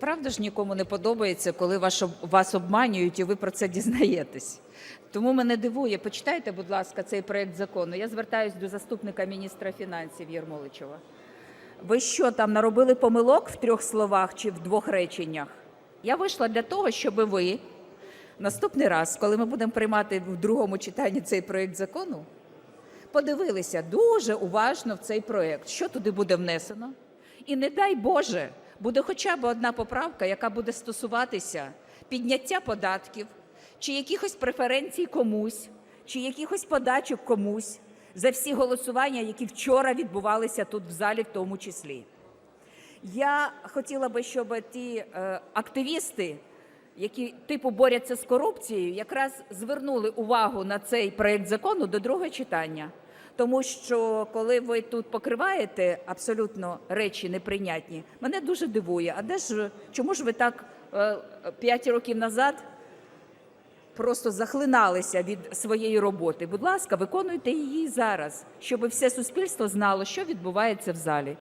Правда ж нікому не подобається, коли ваш, вас обманюють і ви про це дізнаєтесь. Тому мене дивує. Почитайте, будь ласка, цей проект закону. Я звертаюся до заступника міністра фінансів Єрмоличова. Ви що там наробили помилок в трьох словах чи в двох реченнях? Я вийшла для того, щоб ви наступний раз, коли ми будемо приймати в другому читанні цей проект закону, подивилися дуже уважно в цей проект, що туди буде внесено. І не дай Боже, буде хоча б одна поправка, яка буде стосуватися підняття податків, чи якихось преференцій комусь, чи якихось подачок комусь за всі голосування, які вчора відбувалися тут в залі, в тому числі. Я хотіла би, щоб ті е, активісти, які типу борються з корупцією, якраз звернули увагу на цей проект закону до другого читання. Тому що коли ви тут покриваєте абсолютно речі неприйнятні, мене дуже дивує. А де ж чому ж ви так е, п'ять років назад просто захлиналися від своєї роботи? Будь ласка, виконуйте її зараз, щоб все суспільство знало, що відбувається в залі.